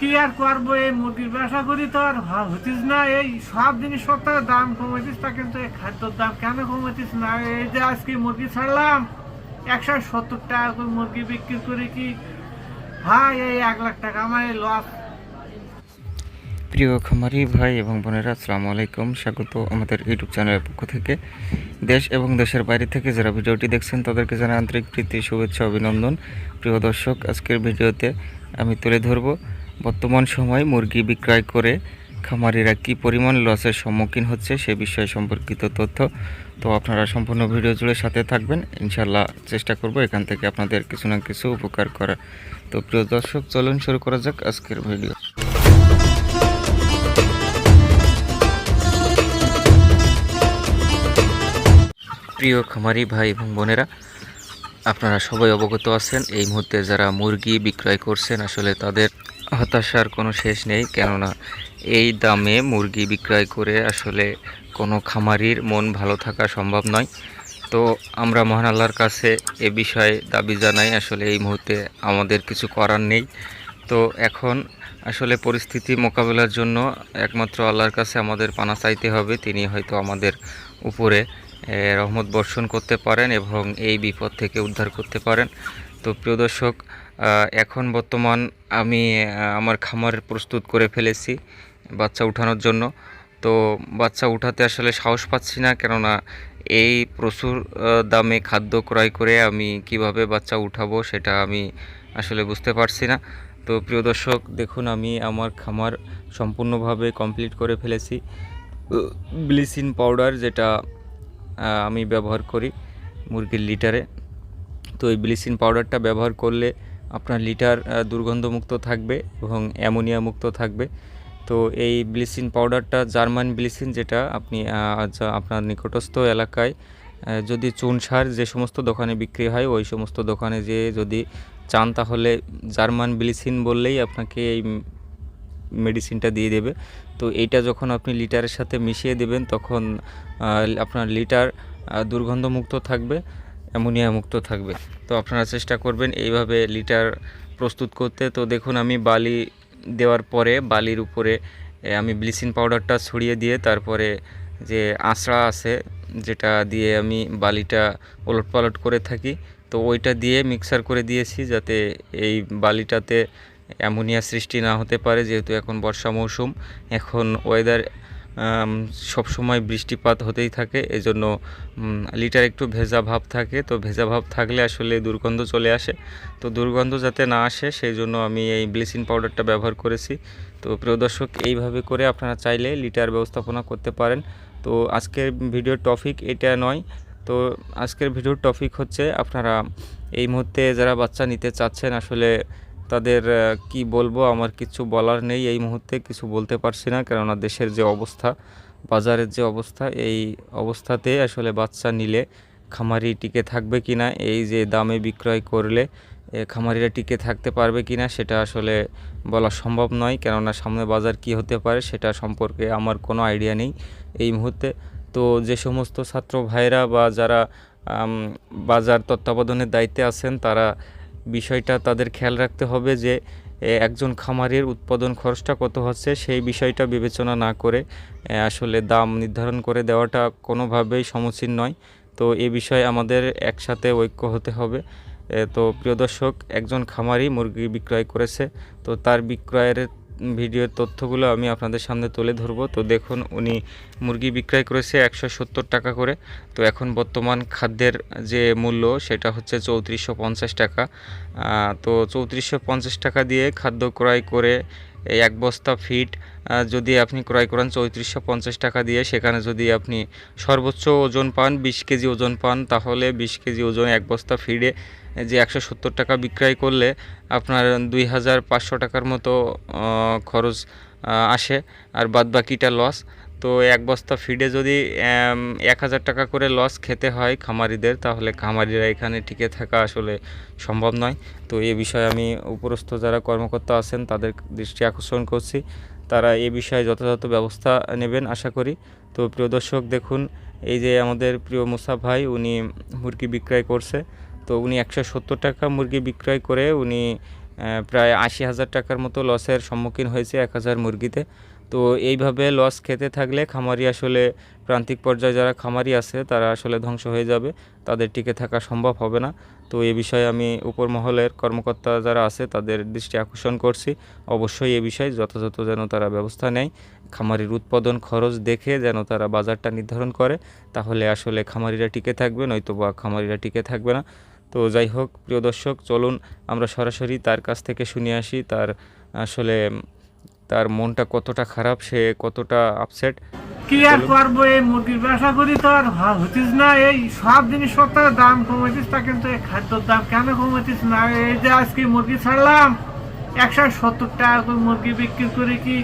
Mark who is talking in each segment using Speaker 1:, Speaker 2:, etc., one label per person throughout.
Speaker 1: কি আর করব? এই মুরগির ব্যবসা করি তো আর হতিস না। এই সব জিনিসপত্রের দাম কমাইতিস তা, কিন্তু এই খাদ্যর দাম কেন কমাইতিস না? এই যে আজকে মুরগি ছাড়লাম, একশো সত্তর টাকা করে মুরগি বিক্রি করে কি? ভাই, এই এক লাখ টাকা আমার এই লস
Speaker 2: প্রিয় খামারি ভাই এবং বোনেরা, আসসালামু আলাইকুম। স্বাগত আমাদের ইউটিউব চ্যানেলের পক্ষ থেকে। দেশ এবং দেশের বাইরে থেকে যারা ভিডিওটি দেখছেন, তাদেরকে জানাই আন্তরিক প্রীতি, শুভেচ্ছা, অভিনন্দন। প্রিয় দর্শক, আজকের ভিডিওতে আমি তুলে ধরব বর্তমান সময় মুরগি বিক্রয় করে খামারিরা কি পরিমাণ লসের সম্মুখীন হচ্ছে সে বিষয়ে সম্পর্কিত তথ্য। তো আপনারা সম্পূর্ণ ভিডিও জুড়ে সাথে থাকবেন। ইনশাল্লাহ চেষ্টা করব এখান থেকে আপনাদের কিছু না কিছু উপকার করার। তো প্রিয় দর্শক, চলুন শুরু করা যাক আজকের ভিডিও। প্রিয় খামারি ভাই এবং বোনেরা, আপনারা সবাই অবগত আছেন, এই মুহূর্তে যারা মুরগি বিক্রয় করছেন, আসলে তাদের হতাশার কোনো শেষ নেই, কেননা এই দামে মুরগি বিক্রয় করে আসলে কোনো খামারির মন ভালো থাকা সম্ভব নয়। তো আমরা মহান আল্লাহর কাছে এ বিষয়ে দাবি জানাই, আসলে এই মুহূর্তে আমাদের কিছু করার নেই। তো এখন আসলে পরিস্থিতি মোকাবেলার জন্য একমাত্র আল্লাহর কাছে আমাদের পানা চাইতে হবে, তিনি হয়তো আমাদের উপরে রহমত বর্ষণ করতে পারেন এবং এই বিপদ থেকে উদ্ধার করতে পারেন। তো প্রিয় দর্শক এখন বর্তমান আমি আমার খামার প্রস্তুত করে ফেলেছি বাচ্চা উঠানোর জন্য। তো বাচ্চা উঠাতে আসলে সাহস পাচ্ছি না, কেননা এই প্রচুর দামে খাদ্য ক্রয় করে আমি কীভাবে বাচ্চা উঠাবো সেটা আমি আসলে বুঝতে পারছি না। তো প্রিয় দর্শক, দেখুন আমি আমার খামার সম্পূর্ণভাবে কমপ্লিট করে ফেলেছি। ব্লিচিং পাউডার যেটা আমি ব্যবহার করি মুরগির লিটারে। তো এই ব্লিচিং পাউডারটা ব্যবহার করলে আপনার লিটার দুর্গন্ধমুক্ত থাকবে এবং অ্যামোনিয়া মুক্ত থাকবে। তো এই ব্লিচিং পাউডারটা জার্মান ব্লিচিং যেটা আপনি আপনার নিকটস্থ এলাকায় যদি চুন সার যে সমস্ত দোকানে বিক্রি হয়, ওই সমস্ত দোকানে যে যদি চান, তাহলে জার্মান ব্লিচিং বললেই আপনাকে এই মেডিসিনটা দিয়ে দেবে। তো এইটা যখন আপনি লিটারের সাথে মিশিয়ে দেবেন, তখন আপনার লিটার দুর্গন্ধমুক্ত থাকবে। অ্যামোনিয়া মুক্ত থাকবে। তো আপনারা চেষ্টা করবেন এইভাবে লিটার প্রস্তুত করতে। তো দেখুন, আমি বালি দেওয়ার পরে, বালির উপরে আমি ব্লিচিং পাউডারটা ছড়িয়ে দিয়ে তারপরে যে আঁচড়া আছে, যেটা দিয়ে আমি বালিটা ওলট পালট করে থাকি, তো ওইটা দিয়ে মিক্সার করে দিয়েছি যাতে এই বালিটাতে অ্যামোনিয়া সৃষ্টি না হতে পারে, যেহেতু এখন বর্ষা মৌসুম। এখন ওয়েদার সব সময় বৃষ্টিপাত হতেই থাকে, এজন্য লিটার একটু ভেজা ভাব থাকে। তো ভেজা ভাব থাকলে আসলে দুর্গন্ধ চলে আসে। তো দুর্গন্ধ যাতে না আসে সেই জন্য আমি এই ব্লিচিং পাউডারটা ব্যবহার করেছি। তো প্রিয় দর্শক, এইভাবে করে আপনারা চাইলে লিটার ব্যবস্থাপনা করতে পারেন। তো আজকের ভিডিওর টপিক এটা নয়। তো আজকের ভিডিওর টপিক হচ্ছে, আপনারা এই মুহূর্তে যারা বাচ্চা নিতে চাচ্ছেন, আসলে তাদের কি বলব, আমার কিছু বলার নেই এই মুহূর্তে, কিছু বলতে পারছি না। কেননা দেশের যে অবস্থা, বাজারের যে অবস্থা, এই অবস্থাতে আসলে বাচ্চা নিলে খামারি টিকে থাকবে কি না এই যে দামে বিক্রয় করলে খামারিরা টিকে থাকতে পারবে কি না সেটা আসলে বলা সম্ভব নয়। কেননা সামনে বাজার কি হতে পারে, সেটা সম্পর্কে আমার কোনো আইডিয়া নেই এই মুহূর্তে। তো যে সমস্ত ছাত্র ভাইরা বা যারা বাজার তত্ত্বাবধানের দায়িত্বে আছেন, তারা বিষয়টা তাদের খেয়াল রাখতে হবে যে একজন খামারের উৎপাদন খরচটা কত হচ্ছে সেই বিষয়টা বিবেচনা না করে আসলে দাম নির্ধারণ করে দেওয়াটা কোনোভাবেই সমীচীন নয়। তো এ বিষয়ে আমাদের একসাথে ঐক্য হতে হবে। তো প্রিয় দর্শক, একজন খামারি মুরগি বিক্রয় করেছে, তো তার বিক্রয়ের ভিডিওর তথ্যগুলো আমি আপনাদের সামনে তুলে ধরবো। তো দেখুন, উনি মুরগি বিক্রয় করেছে একশো সত্তর টাকা করে। তো এখন বর্তমান খাদ্যের যে মূল্য, সেটা হচ্ছে চৌত্রিশশো টাকা। তো চৌত্রিশশো টাকা দিয়ে খাদ্য ক্রয় করে এই এক বস্তা ফিট যদি আপনি ক্রয় করেন চৌত্রিশশো পঞ্চাশ টাকা দিয়ে, সেখানে যদি আপনি সর্বোচ্চ ওজন পান, বিশ কেজি ওজন পান, তাহলে বিশ কেজি ওজন এক বস্তা ফিডে যে একশো সত্তর টাকা বিক্রয় করলে আপনার দুই হাজার পাঁচশো টাকার মতো খরচ আসে। আর বাদ বাকিটা লস তো এক বস্তা ফিডে যদি এক হাজার টাকা করে লস খেতে হয় খামারিদের, তাহলে খামারিরা এখানে টিকে থাকা আসলে সম্ভব নয়। তো এ বিষয়ে আমি উপরস্থ যারা কর্মকর্তা আছেন, তাদের দৃষ্টি আকর্ষণ করছি। তারা এ বিষয়ে যথাযথ ব্যবস্থা নেবেন আশা করি। তো প্রিয় দর্শক, দেখুন, এই যে আমাদের প্রিয় মুসা ভাই, উনি মুরগি বিক্রয় করছে। তো উনি একশো সত্তর টাকা মুরগি বিক্রয় করে উনি প্রায় আশি হাজার টাকার মতো লসের সম্মুখীন হয়েছে এক হাজার মুরগিতে। তো এইভাবে লস খেতে থাকলে খামারি আসলে প্রান্তিক পর্যায়ে যারা খামারি আছে, তারা আসলে ধ্বংস হয়ে যাবে। তাদের টিকে থাকা সম্ভব হবে না। তো এ বিষয়ে আমি উপর মহলের কর্মকর্তা যারা আছে, তাদের দৃষ্টি আকর্ষণ করছি। অবশ্যই এ বিষয়ে যথাযথ যেন তারা ব্যবস্থা নেয়। খামারির উৎপাদন খরচ দেখে যেন তারা বাজারটা নির্ধারণ করে। তাহলে আসলে খামারিরা টিকে থাকবে নয়তো বা খামারিরা টিকে থাকবে না। তো যাই হোক, প্রিয় দর্শক, চলুন আমরা সরাসরি তার কাছ থেকে শুনে আসি। তার আসলে তার মনটা কতটা খারাপ সে কতটা আপসেট
Speaker 1: কি আর করব এই মুরগির ব্যবসা করি তো আর হতিস না এই সব জিনিসপত্রের দাম কমেছিস তা কিন্তু এই খাদ্যর দাম কেন কমেছিস না? এই যে আজকে মুরগি ছাড়লাম একশো সত্তর টাকা করে মুরগি বিক্রি করে কি?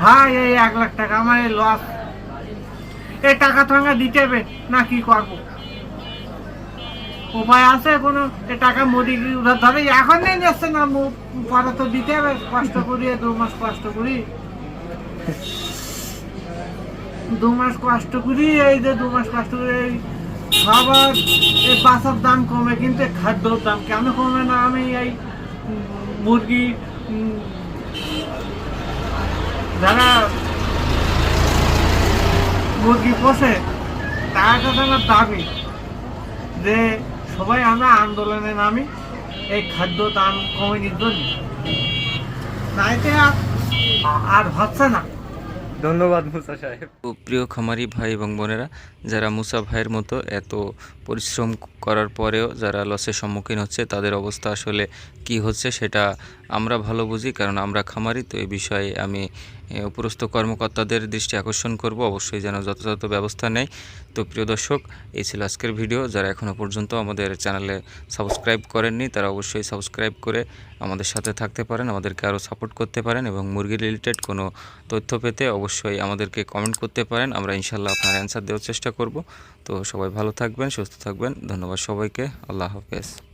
Speaker 1: ভাই এই এক লাখ টাকা আমার এই লস এই টাকা তো দিতে হবে না কি করব? উপায় আছে কোনো? টাকা মুরগি উধার ধরে, এখন নেই যাচ্ছে না পরে তো দিতে হবে, কষ্ট করি দু মাস কষ্ট করি। দু মাস কষ্ট করি, এই যে দু মাস কষ্ট করি, এই খাবার, এই বাসার দাম কমে, কিন্তু খাদ্যর দাম কেন কমে না? আমি এই মুরগি যারা মুরগি পোষে, তার কাছে দাবি যে সবাই আমরা আন্দোলনে নামি। এই খাদ্য দাম কমে জন্য। আর হচ্ছে না।
Speaker 3: ধন্যবাদ মুসা সাহেব।
Speaker 2: প্রিয় খামারি ভাই এবং বোনেরা, যারা মুসা ভাইয়ের মতো এত পরিশ্রম করার পরেও যারা লসের সম্মুখীন হচ্ছে, তাদের অবস্থা আসলে কি হচ্ছে সেটা আমরা ভালো বুঝি, কারণ আমরা খামারি, তো এই বিষয়ে আমি উপরস্থ কর্মকর্তাদের দৃষ্টি আকর্ষণ করব। অবশ্যই যেন যথাযথ ব্যবস্থা নেয় তো প্রিয় দর্শক, এই ছিল আজকের ভিডিও। যারা এখনও পর্যন্ত আমাদের চ্যানেলে সাবস্ক্রাইব করেননি, তারা অবশ্যই সাবস্ক্রাইব করে আমাদের সাথে থাকতে পারেন, আমাদেরকে আরও সাপোর্ট করতে পারেন এবং মুরগি রিলেটেড কোনো তথ্য পেতে অবশ্যই আমাদেরকে কমেন্ট করতে পারেন। আমরা ইনশাল্লাহ আপনার অ্যান্সার দেওয়ার চেষ্টা করব। তো সবাই ভালো থাকবেন, সুস্থ থাকবেন। ধন্যবাদ সবাইকে। আল্লাহ হাফেজ।